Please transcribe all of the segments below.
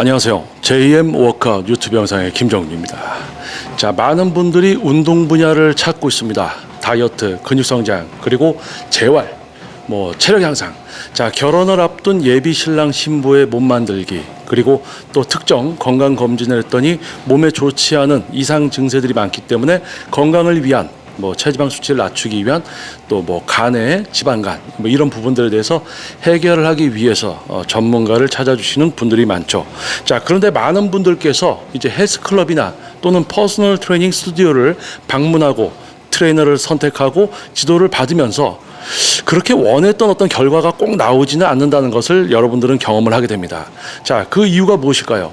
안녕하세요. JM 워커 유튜브 영상의 김정규입니다. 자, 많은 분들이 운동 분야를 찾고 있습니다. 다이어트, 근육 성장, 그리고 재활, 뭐 체력 향상. 자, 결혼을 앞둔 예비 신랑 신부의 몸 만들기, 그리고 또 특정 건강 검진을 했더니 몸에 좋지 않은 이상 증세들이 많기 때문에 건강을 위한 뭐 체지방 수치를 낮추기 위한 또 뭐 간의 지방간 뭐 이런 부분들에 대해서 해결을 하기 위해서 어, 전문가를 찾아주시는 분들이 많죠. 자 그런데 많은 분들께서 이제 헬스 클럽이나 또는 퍼스널 트레이닝 스튜디오를 방문하고 트레이너를 선택하고 지도를 받으면서 그렇게 원했던 어떤 결과가 꼭 나오지는 않는다는 것을 여러분들은 경험을 하게 됩니다. 자, 그 이유가 무엇일까요?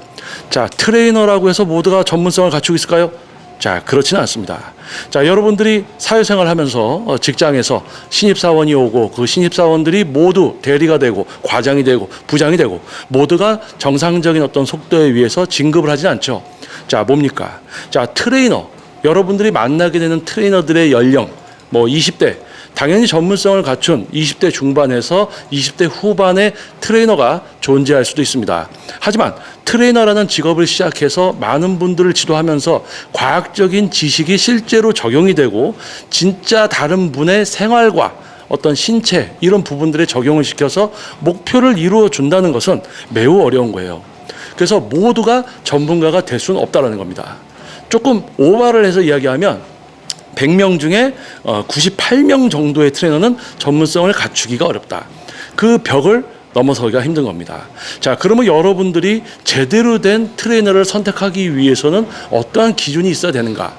자, 트레이너라고 해서 모두가 전문성을 갖추고 있을까요? 자, 그렇지는 않습니다. 자, 여러분들이 사회생활 하면서 어, 직장에서 신입사원이 오고 그 신입사원들이 모두 대리가 되고 과장이 되고 부장이 되고 모두가 정상적인 어떤 속도에 의해서 진급을 하지 않죠. 자, 뭡니까? 자, 트레이너. 여러분들이 만나게 되는 트레이너들의 연령, 뭐 20대, 당연히 전문성을 갖춘 20대 중반에서 20대 후반의 트레이너가 존재할 수도 있습니다. 하지만 트레이너라는 직업을 시작해서 많은 분들을 지도하면서 과학적인 지식이 실제로 적용이 되고 진짜 다른 분의 생활과 어떤 신체 이런 부분들에 적용을 시켜서 목표를 이루어 준다는 것은 매우 어려운 거예요. 그래서 모두가 전문가가 될 수는 없다라는 겁니다. 조금 오바를 해서 이야기하면 100명 중에 어, 98명 정도의 트레이너는 전문성을 갖추기가 어렵다. 그 벽을 넘어서기가 힘든 겁니다. 자, 그러면 여러분들이 제대로 된 트레이너를 선택하기 위해서는 어떠한 기준이 있어야 되는가?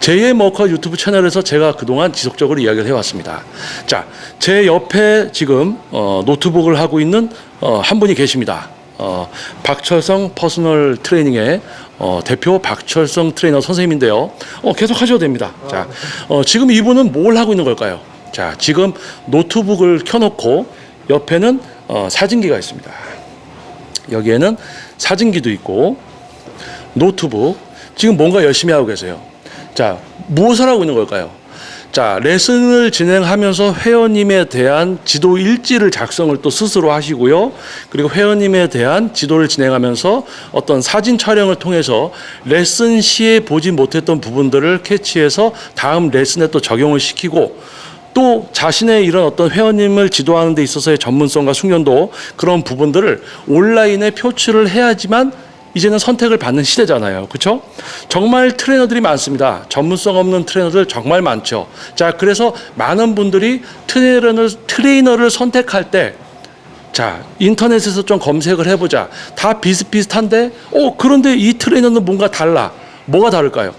제이의 머커 유튜브 채널에서 제가 그동안 지속적으로 이야기를 해왔습니다. 자, 제 옆에 지금 어, 노트북을 하고 있는 어, 한 분이 계십니다. 어, 박철성 퍼스널 트레이닝의 어, 대표 박철성 트레이너 선생님인데요. 어, 계속 하셔도 됩니다. 자, 어, 지금 이분은 뭘 하고 있는 걸까요? 자, 지금 노트북을 켜놓고 옆에는 어, 사진기가 있습니다. 여기에는 사진기도 있고 노트북 지금 뭔가 열심히 하고 계세요. 자, 무엇을 하고 있는 걸까요? 자, 레슨을 진행하면서 회원님에 대한 지도 일지를 작성을 또 스스로 하시고요. 그리고 회원님에 대한 지도를 진행하면서 어떤 사진 촬영을 통해서 레슨 시에 보지 못했던 부분들을 캐치해서 다음 레슨에 또 적용을 시키고 또 자신의 이런 어떤 회원님을 지도하는 데 있어서의 전문성과 숙련도 그런 부분들을 온라인에 표출을 해야지만 이제는 선택을 받는 시대잖아요. 그렇죠? 정말 트레이너들이 많습니다. 전문성 없는 트레이너들 정말 많죠. 자, 그래서 많은 분들이 트레이너를 트레이너를 선택할 때 자, 인터넷에서 좀 검색을 해 보자. 다 비슷비슷한데 어, 그런데 이 트레이너는 뭔가 달라. 뭐가 다를까요?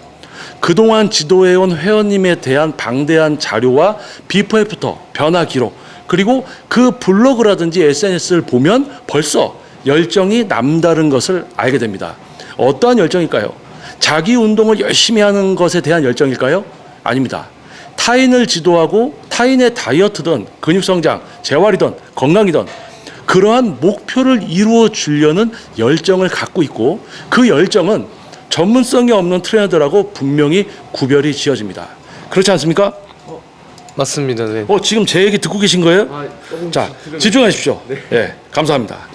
그동안 지도해온 회원님에 대한 방대한 자료와 비포 애프터 변화 기록 그리고 그 블로그라든지 SNS를 보면 벌써 열정이 남다른 것을 알게 됩니다. 어떠한 열정일까요? 자기 운동을 열심히 하는 것에 대한 열정일까요? 아닙니다. 타인을 지도하고 타인의 다이어트든 근육 성장, 재활이든 건강이든 그러한 목표를 이루어 주려는 열정을 갖고 있고 그 열정은 전문성이 없는 트레이너들하고 분명히 구별이 지어집니다. 그렇지 않습니까? 맞습니다. 네. 어, 지금 제 얘기 듣고 계신 거예요? 자, 집중하십시오. 네. 감사합니다.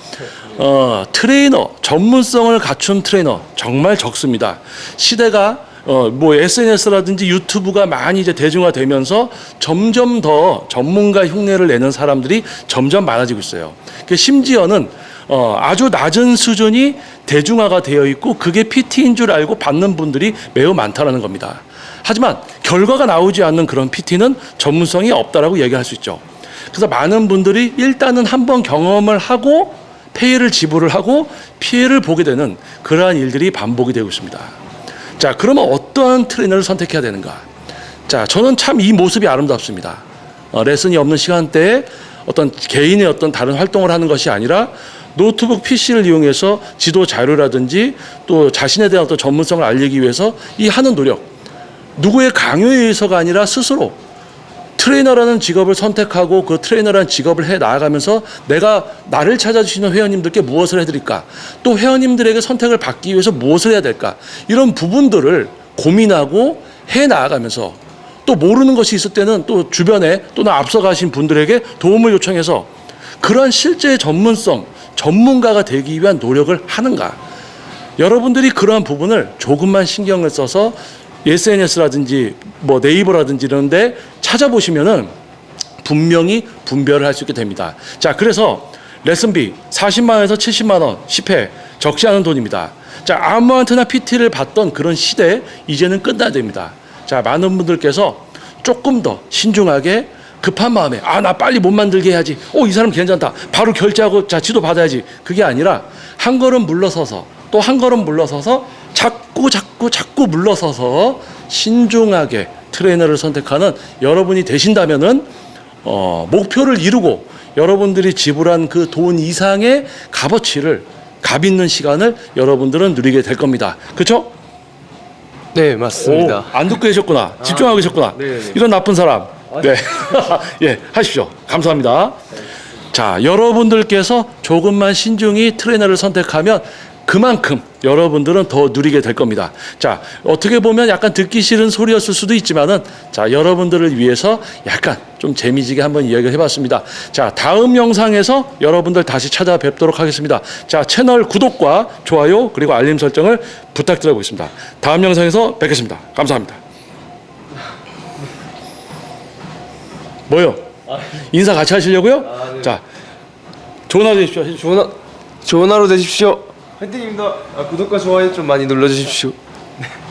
어, 트레이너, 전문성을 갖춘 트레이너 정말 적습니다. 시대가 어, 뭐 SNS라든지 유튜브가 많이 이제 대중화되면서 점점 더 전문가 흉내를 내는 사람들이 점점 많아지고 있어요. 그 심지어는 어, 아주 낮은 수준이 대중화가 되어 있고 그게 PT인 줄 알고 받는 분들이 매우 많다라는 겁니다. 하지만 결과가 나오지 않는 그런 PT는 전문성이 없다라고 얘기할 수 있죠. 그래서 많은 분들이 일단은 한번 경험을 하고 폐해를 지불을 하고 피해를 보게 되는 그러한 일들이 반복이 되고 있습니다. 자, 그러면 어떠한 트레이너를 선택해야 되는가? 자, 저는 참 이 모습이 아름답습니다. 어, 레슨이 없는 시간대에 어떤 개인의 어떤 다른 활동을 하는 것이 아니라 노트북 PC를 이용해서 지도 자료라든지 또 자신에 대한 어떤 전문성을 알리기 위해서 이 하는 노력. 누구의 강요에 의해서가 아니라 스스로 트레이너라는 직업을 선택하고 그 트레이너라는 직업을 해 나아가면서 내가 나를 찾아주시는 회원님들께 무엇을 해드릴까 또 회원님들에게 선택을 받기 위해서 무엇을 해야 될까 이런 부분들을 고민하고 해 나아가면서 또 모르는 것이 있을 때는 또 주변에 또는 앞서 가신 분들에게 도움을 요청해서 그러한 실제의 전문성 전문가가 되기 위한 노력을 하는가? 여러분들이 그러한 부분을 조금만 신경을 써서 SNS라든지 뭐 네이버라든지 이런데 찾아보시면은 분명히 분별을 할 수 있게 됩니다. 자, 그래서 레슨비 40만 원에서 70만 원 10회 적지 않은 돈입니다. 자, 아무한테나 PT를 받던 그런 시대 이제는 끝나야 됩니다. 자, 많은 분들께서 조금 더 신중하게 급한 마음에 아 나 빨리 못 만들게 해야지. 오이 사람 괜찮다. 바로 결제하고 자 지도 받아야지. 그게 아니라 한 걸음 물러서서 또 한 걸음 물러서서 자꾸 자꾸 자꾸 물러서서 신중하게 트레이너를 선택하는 여러분이 되신다면은 어, 목표를 이루고 여러분들이 지불한 그 돈 이상의 값어치를 값 있는 시간을 여러분들은 누리게 될 겁니다. 그렇죠? 네, 맞습니다. 오, 안 듣고 계셨구나. 집중하고 계셨구나. 네네. 이런 나쁜 사람. 네. 예, 하십시오. 감사합니다. 자, 여러분들께서 조금만 신중히 트레이너를 선택하면 그만큼 여러분들은 더 누리게 될 겁니다. 자, 어떻게 보면 약간 듣기 싫은 소리였을 수도 있지만은 자, 여러분들을 위해서 약간 좀 재미지게 한번 이야기를 해봤습니다. 자, 다음 영상에서 여러분들 다시 찾아뵙도록 하겠습니다. 자, 채널 구독과 좋아요 그리고 알림 설정을 부탁드려보겠습니다. 다음 영상에서 뵙겠습니다. 감사합니다. 뭐요? 인사 같이 하시려고요? 자, 좋은 하루 되십시오. 좋은, 하, 좋은 하루 되십시오. 화이팅입니다. 아, 구독과 좋아요 좀 많이 눌러주십시오.